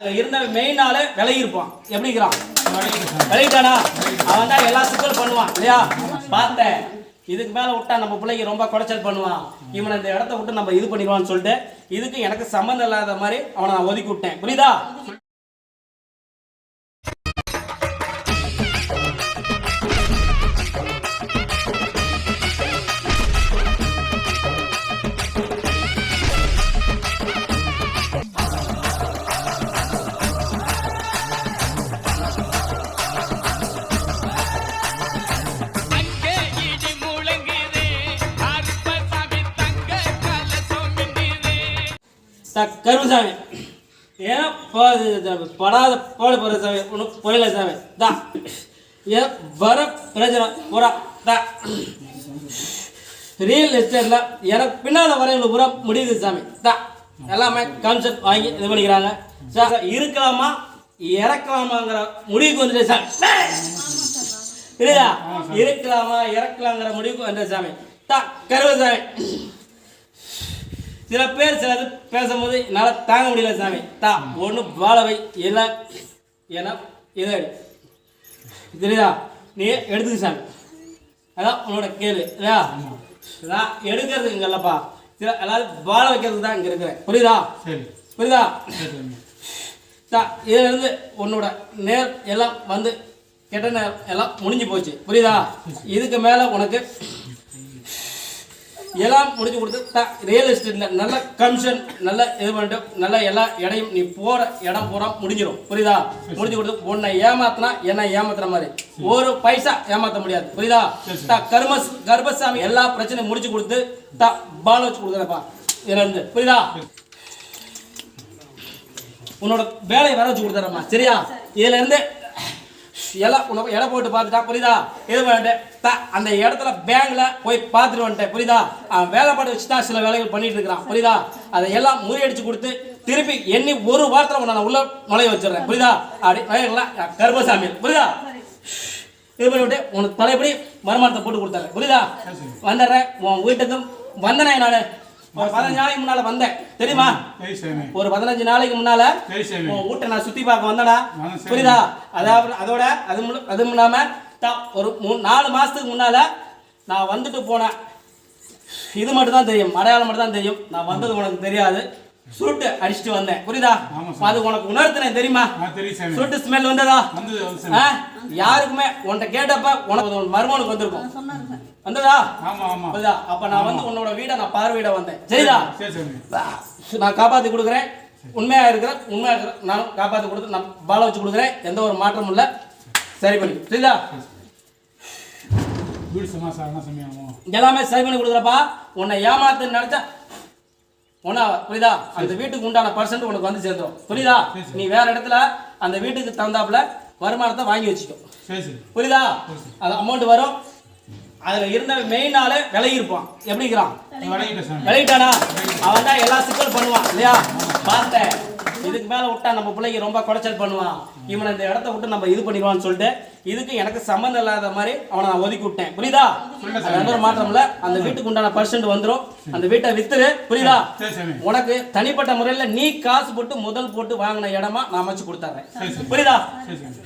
இருந்த மெயினால விலகிருப்பான் எப்படிங்கிறான் எப்படி இருக்கிறான் விலகிட்டானா? அவன் தான் எல்லா சிக்கல் பண்ணுவான் இல்லையா? பார்த்தேன். இதுக்கு மேலே விட்டா நம்ம பிள்ளைக்கு ரொம்ப குறைச்சல் பண்ணுவான். இவனை இந்த இடத்த விட்டு நம்ம இது பண்ணிடுவான்னு சொல்லிட்டு இதுக்கு எனக்கு சம்மந்தம் இல்லாத மாதிரி அவனை நான் ஒதுக்கி விட்டேன். புரியுதா? கருமசாமி ஏன் பா- படாத பாடு போகிற சாமி. ஒன்றும் போயில சாமி. தான் ஏன் வர பிரச்சனை பூரா தான் ரியல் எஸ்டேட்டில் எனக்கு பின்னால் வரையில பூரா முடியுது சாமி. தான் எல்லாமே கான்செப்ட் வாங்கி இது பண்ணிக்கிறாங்க. சார் இருக்கலாமா? இறக்கலாமாங்கிற முடிவுக்கு வந்துட்டு சாமி. இல்லையா இருக்கலாமா இறக்கலாங்கிற முடிவுக்கு வந்துட்டு சாமி. தான் கருவசாமி சில பேர் சிலது பேசும்போது என்னால் தாங்க முடியல சாமி. தா ஒன்று வாழவை எல்லாம் ஏன்னா இதை. தெரியுதா? நீ எடுத்துக்க சாமி. அதான் உன்னோட கேளு இல்லையா? நான் எடுக்கிறதுக்கு இங்கே இல்லைப்பா. சில எல்லாரும் வாழ வைக்கிறதுக்கு தான் இங்கே இருக்கிறேன். புரியுதா? சரி. புரியுதா. தா இதிலிருந்து உன்னோட நேர் எல்லாம் வந்து கெட்ட நேரம் எல்லாம் முடிஞ்சு போச்சு. புரியுதா. இதுக்கு மேலே உனக்கு எல்லாம் முடிஞ்சு கொடுத்து ரியல் எஸ்டேட்டில் நல்ல கமிஷன் நல்ல இது பண்ணிட்டு நல்ல எல்லா இடையும் நீ போகிற இடம் பூரா முடிஞ்சிடும் புரியுதா? முடிஞ்சு கொடுத்து உன்னை ஏமாத்தினா என்ன ஏமாத்துற மாதிரி. ஒரு பைசா ஏமாத்த முடியாது. புரியுதா? கர்ம கர்ப்பசாமி எல்லா பிரச்சனையும் முடிச்சு கொடுத்து தா பால் வச்சு கொடுக்குறப்பா இருந்து. புரியுதா? உன்னோட வேலையை வர வச்சு கொடுத்துறேம்மா சரியா? இதுல இருந்து எல்லாம் உனக்கு இடம் போட்டு பார்த்துட்டா புரியுதா? இது பண்ணிட்டு அந்த இடத்துல பேங்க்ல போய் பார்த்துட்டு வந்துட்டேன் புரியுதா? அவன் வேலைப்பாடு வச்சு தான் சில வேலைகள் பண்ணிட்டு இருக்கிறான் புரியுதா? அதை எல்லாம் முறியடிச்சு கொடுத்து திருப்பி எண்ணி ஒரு வாரத்தில் உன்னை நான் உள்ள நுழைய வச்சிடுறேன் புரியுதா? அப்படி கர்ப்பசாமி புரியுதா? இது பண்ணிவிட்டு உனக்கு தலைப்படி வருமானத்தை போட்டு கொடுத்தாரு புரியுதா? வந்துடுறேன் உன் வீட்டுக்கும் வந்தனே நான். ஒரு பதினஞ்சு நாளைக்கு முன்னால வந்தேன். தெரியுமா? ஒரு பதினஞ்சு நாளைக்கு முன்னால வீட்டை நான் சுத்தி பார்க்க வந்தேடா. புரியுதா? அதாவது அதோட அது அதுவும் இல்லாம ஒரு மூணு நாலு மாசத்துக்கு முன்னால நான் வந்துட்டு போனேன். இது மட்டும் தான் தெரியும். அடையாளம் மட்டும் தான் தெரியும். நான் வந்தது உனக்கு தெரியாது. சுருட்டு அடிச்சுட்டு வந்தேன். புரியுதா? ஆமா அது உனக்கு உணர்த்தினேன் தெரியுமா? சுருட்டு ஸ்மெல் வந்ததா? யாருக்குமே உன்கிட்ட கேட்டப்ப உனக்கு உன் மருமனுக்கு வந்திருக்கும். வந்ததா? ஆமா ஆமா. புரியுதா? அப்ப நான் வந்து உன்னோட வீடை நான் பார்வையிட வந்தேன். சரிதா? சரி சாமி. நான் காப்பாற்றி கொடுக்குறேன். உண்மையா இருக்கிறேன் உண்மையா இருக்கிறேன் நானும் காப்பாற்றி கொடுத்து நான் பால வச்சு கொடுக்குறேன். எந்த ஒரு மாற்றமும் இல்லை. சரி பண்ணி. சரிதா? எல்லாமே சரி பண்ணி கொடுக்குறப்பா. உன்னை ஏமாத்து நினைச்சா ஒன்றா புரியுதா? அந்த வீட்டுக்கு உண்டான பர்சன்ட் உனக்கு வந்து சேர்ந்துடும் புரியுதா? நீ வேற இடத்துல அந்த வீட்டுக்கு தகுந்தாப்புல வருமானத்தை வாங்கி வச்சுக்கோ. புரியுதா? அது அமௌண்ட் வரும். அதில் இருந்த மெயின் ஆளு விலகி இருப்பான் எப்படி இருக்கிறான்? விளையிட்டானா அவன் தான் எல்லா சிக்கலும் பண்ணுவான் இல்லையா? பார்த்தேன். இதுக்கு மேல விட்டா நம்ம பிள்ளைக்கு ரொம்ப குடைச்சல் பண்ணுவான். இவனை இந்த இடத்த விட்டு நம்ம இது பண்ணிடுவான்னு சொல்லிட்டு இதுக்கு எனக்கு சம்மந்தம் இல்லாத மாதிரி அவனை நான் ஒதுக்கி விட்டேன். புரியுதா? அது எந்த ஒரு மாற்றம் இல்ல. அந்த வீட்டுக்கு உண்டான பர்சன்ட் வந்துரும். அந்த வீட்டை வித்துரு. புரியுதா? உனக்கு தனிப்பட்ட முறையில நீ காசு போட்டு முதல் போட்டு வாங்கின இடமா நான் அமைச்சு கொடுத்துறேன். புரியுதா? சரி சாமி